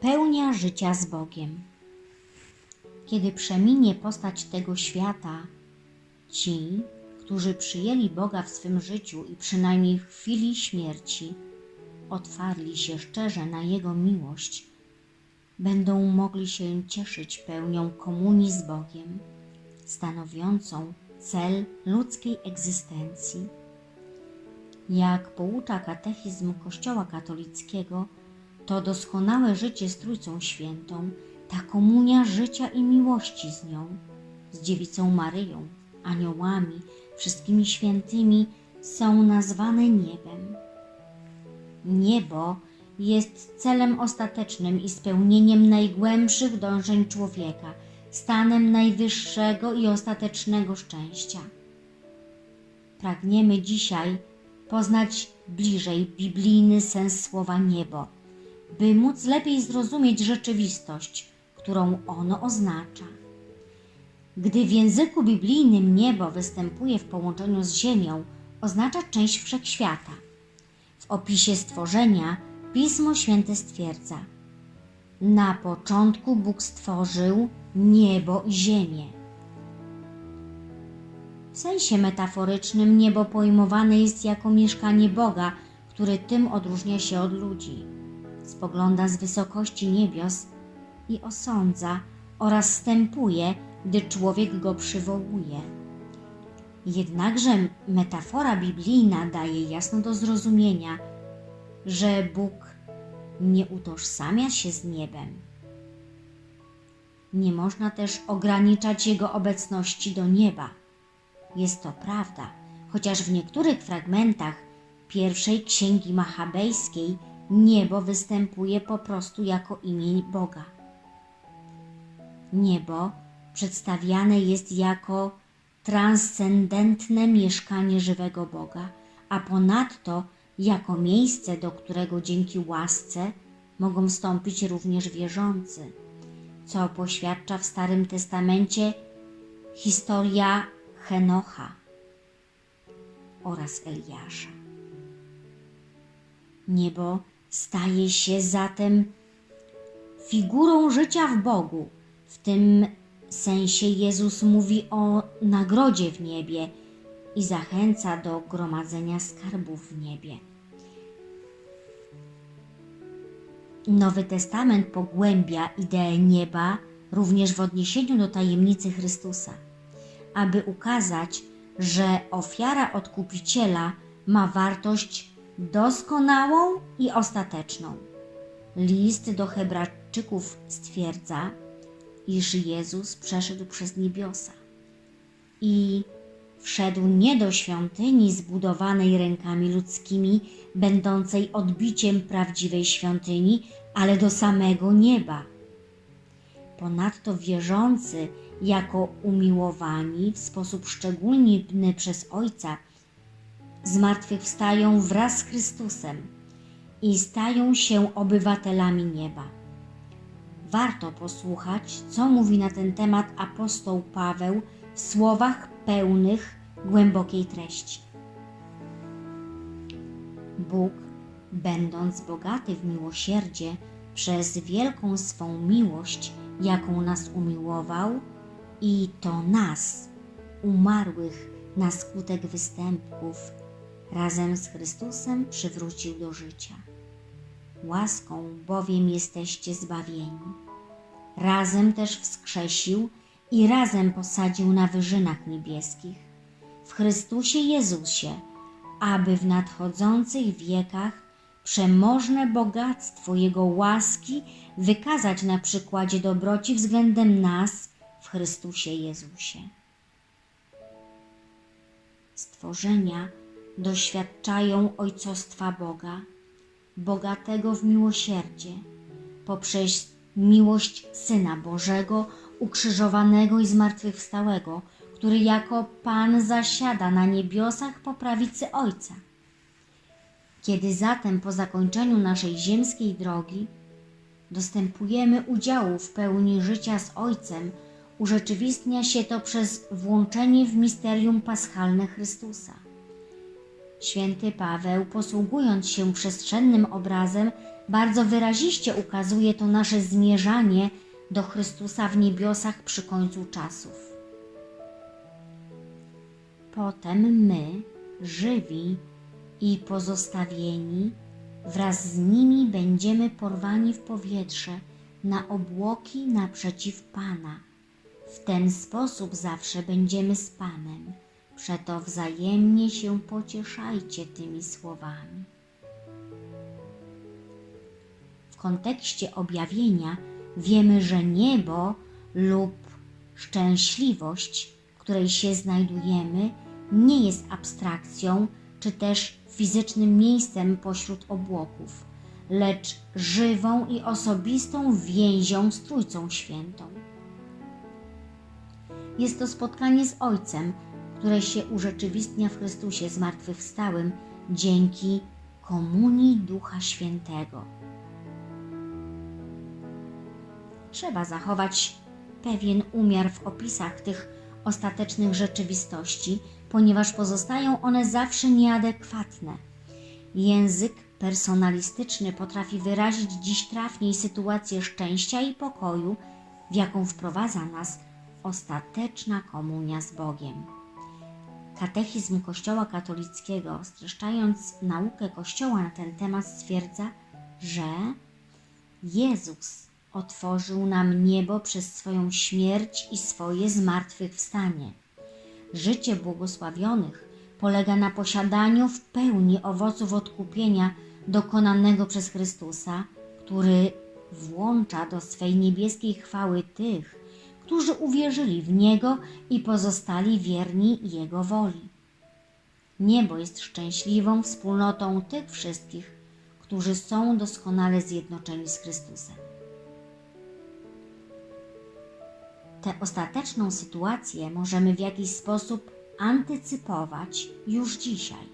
pełnia życia z Bogiem. Kiedy przeminie postać tego świata, ci, którzy przyjęli Boga w swym życiu i przynajmniej w chwili śmierci otwarli się szczerze na Jego miłość, będą mogli się cieszyć pełnią komunii z Bogiem, stanowiącą cel ludzkiej egzystencji. Jak poucza katechizm Kościoła katolickiego, to doskonałe życie z Trójcą Świętą, ta komunia życia i miłości z nią, z Dziewicą Maryją, aniołami, wszystkimi świętymi są nazwane niebem. Niebo jest celem ostatecznym i spełnieniem najgłębszych dążeń człowieka, stanem najwyższego i ostatecznego szczęścia. Pragniemy dzisiaj poznać bliżej biblijny sens słowa niebo, by móc lepiej zrozumieć rzeczywistość, którą ono oznacza. Gdy w języku biblijnym niebo występuje w połączeniu z ziemią, oznacza część wszechświata. W opisie stworzenia Pismo Święte stwierdza: Na początku Bóg stworzył niebo i ziemię. W sensie metaforycznym niebo pojmowane jest jako mieszkanie Boga, który tym odróżnia się od ludzi. Spogląda z wysokości niebios i osądza oraz stępuje, gdy człowiek go przywołuje. Jednakże metafora biblijna daje jasno do zrozumienia, że Bóg nie utożsamia się z niebem. Nie można też ograniczać Jego obecności do nieba. Jest to prawda, chociaż w niektórych fragmentach pierwszej księgi machabejskiej niebo występuje po prostu jako imię Boga. Niebo przedstawiane jest jako transcendentne mieszkanie żywego Boga, a ponadto jako miejsce, do którego dzięki łasce mogą wstąpić również wierzący, co poświadcza w Starym Testamencie historia Henocha oraz Eliasza. Niebo staje się zatem figurą życia w Bogu. W tym sensie Jezus mówi o nagrodzie w niebie i zachęca do gromadzenia skarbów w niebie. Nowy Testament pogłębia ideę nieba również w odniesieniu do tajemnicy Chrystusa, aby ukazać, że ofiara odkupiciela ma wartość doskonałą i ostateczną. List do Hebrajczyków stwierdza, iż Jezus przeszedł przez niebiosa i wszedł nie do świątyni zbudowanej rękami ludzkimi, będącej odbiciem prawdziwej świątyni, ale do samego nieba. Ponadto wierzący, jako umiłowani w sposób szczególny przez Ojca, zmartwychwstają wraz z Chrystusem i stają się obywatelami nieba. Warto posłuchać, co mówi na ten temat apostoł Paweł w słowach pełnych głębokiej treści. Bóg, będąc bogaty w miłosierdzie, przez wielką swą miłość, jaką nas umiłował, i to nas, umarłych na skutek występków, razem z Chrystusem przywrócił do życia. Łaską bowiem jesteście zbawieni. Razem też wskrzesił i razem posadził na wyżynach niebieskich, w Chrystusie Jezusie, aby w nadchodzących wiekach przemożne bogactwo Jego łaski wykazać na przykładzie dobroci względem nas w Chrystusie Jezusie. Stworzenia doświadczają ojcostwa Boga, bogatego w miłosierdzie, poprzez miłość Syna Bożego, ukrzyżowanego i zmartwychwstałego, który jako Pan zasiada na niebiosach po prawicy Ojca. Kiedy zatem po zakończeniu naszej ziemskiej drogi dostępujemy udziału w pełni życia z Ojcem, urzeczywistnia się to przez włączenie w misterium paschalne Chrystusa. Święty Paweł, posługując się przestrzennym obrazem, Bardzo wyraziście ukazuje to nasze zmierzanie do Chrystusa w niebiosach przy końcu czasów. Potem my, żywi i pozostawieni, wraz z nimi będziemy porwani w powietrze na obłoki naprzeciw Pana. W ten sposób zawsze będziemy z Panem. Przeto wzajemnie się pocieszajcie tymi słowami. W kontekście objawienia wiemy, że niebo lub szczęśliwość, w której się znajdujemy, nie jest abstrakcją czy też fizycznym miejscem pośród obłoków, lecz żywą i osobistą więzią z Trójcą Świętą. Jest to spotkanie z Ojcem, które się urzeczywistnia w Chrystusie zmartwychwstałym dzięki komunii Ducha Świętego. Trzeba zachować pewien umiar w opisach tych ostatecznych rzeczywistości, ponieważ pozostają one zawsze nieadekwatne. Język personalistyczny potrafi wyrazić dziś trafniej sytuację szczęścia i pokoju, w jaką wprowadza nas ostateczna komunia z Bogiem. Katechizm Kościoła katolickiego, streszczając naukę Kościoła na ten temat, stwierdza, że Jezus otworzył nam niebo przez swoją śmierć i swoje zmartwychwstanie. Życie błogosławionych polega na posiadaniu w pełni owoców odkupienia dokonanego przez Chrystusa, który włącza do swej niebieskiej chwały tych, którzy uwierzyli w Niego i pozostali wierni Jego woli. Niebo jest szczęśliwą wspólnotą tych wszystkich, którzy są doskonale zjednoczeni z Chrystusem. Tę ostateczną sytuację możemy w jakiś sposób antycypować już dzisiaj,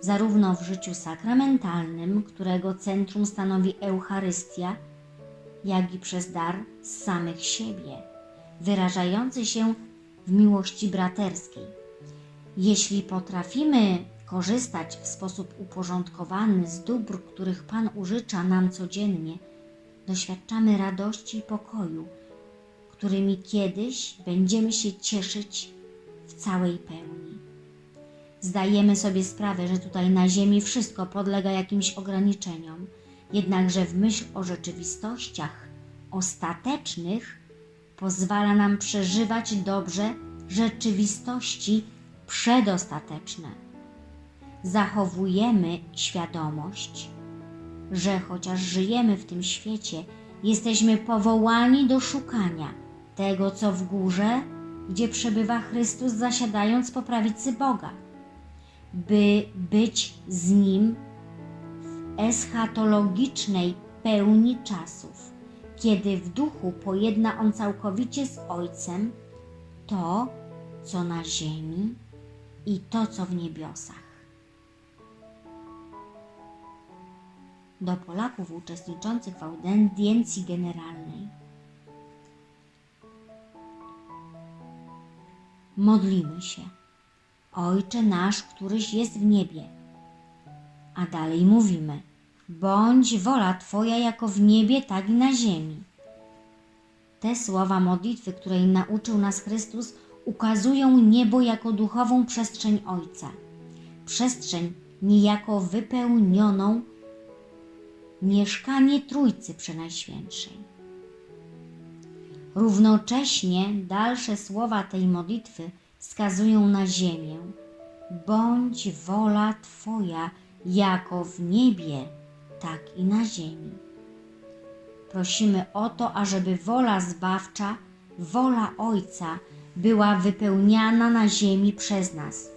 zarówno w życiu sakramentalnym, którego centrum stanowi Eucharystia, jak i przez dar z samych siebie, wyrażający się w miłości braterskiej. Jeśli potrafimy korzystać w sposób uporządkowany z dóbr, których Pan użycza nam codziennie, doświadczamy radości i pokoju którymi kiedyś będziemy się cieszyć w całej pełni. Zdajemy sobie sprawę, że tutaj na Ziemi wszystko podlega jakimś ograniczeniom, jednakże w myśl o rzeczywistościach ostatecznych pozwala nam przeżywać dobrze rzeczywistości przedostateczne. Zachowujemy świadomość, że chociaż żyjemy w tym świecie, jesteśmy powołani do szukania tego, co w górze, gdzie przebywa Chrystus zasiadając po prawicy Boga, by być z Nim w eschatologicznej pełni czasów, kiedy w duchu pojedna On całkowicie z Ojcem to, co na ziemi i to, co w niebiosach. Do Polaków uczestniczących w audiencji generalnej modlimy się. Ojcze nasz, któryś jest w niebie. A dalej mówimy: Bądź wola Twoja jako w niebie, tak i na ziemi. Te słowa modlitwy, której nauczył nas Chrystus, ukazują niebo jako duchową przestrzeń Ojca. Przestrzeń niejako wypełnioną mieszkanie Trójcy Przenajświętszej. Równocześnie dalsze słowa tej modlitwy wskazują na ziemię. Bądź wola Twoja, jako w niebie, tak i na ziemi. Prosimy o to, ażeby wola zbawcza, wola Ojca była wypełniana na ziemi przez nas,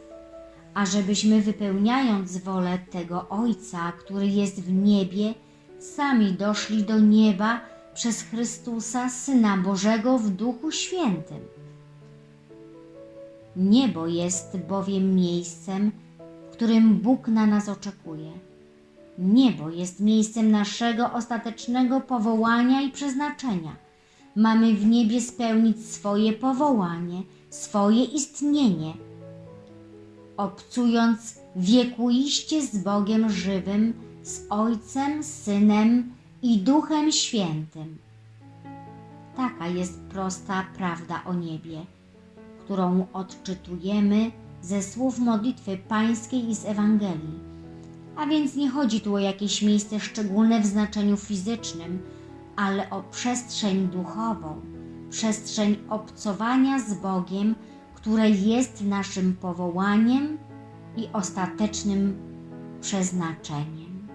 ażebyśmy wypełniając wolę tego Ojca, który jest w niebie, sami doszli do nieba przez Chrystusa, Syna Bożego w Duchu Świętym. Niebo jest bowiem miejscem, w którym Bóg na nas oczekuje. Niebo jest miejscem naszego ostatecznego powołania i przeznaczenia. Mamy w niebie spełnić swoje powołanie, swoje istnienie, obcując wiekuiście z Bogiem żywym, z Ojcem, Synem i Duchem Świętym. Taka jest prosta prawda o niebie, którą odczytujemy ze słów modlitwy pańskiej i z Ewangelii. A więc nie chodzi tu o jakieś miejsce szczególne w znaczeniu fizycznym, ale o przestrzeń duchową, przestrzeń obcowania z Bogiem, które jest naszym powołaniem i ostatecznym przeznaczeniem.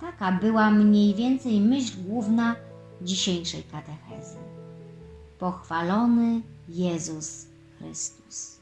Taka była mniej więcej myśl główna dzisiejszej katechezy. Pochwalony Jezus Chrystus.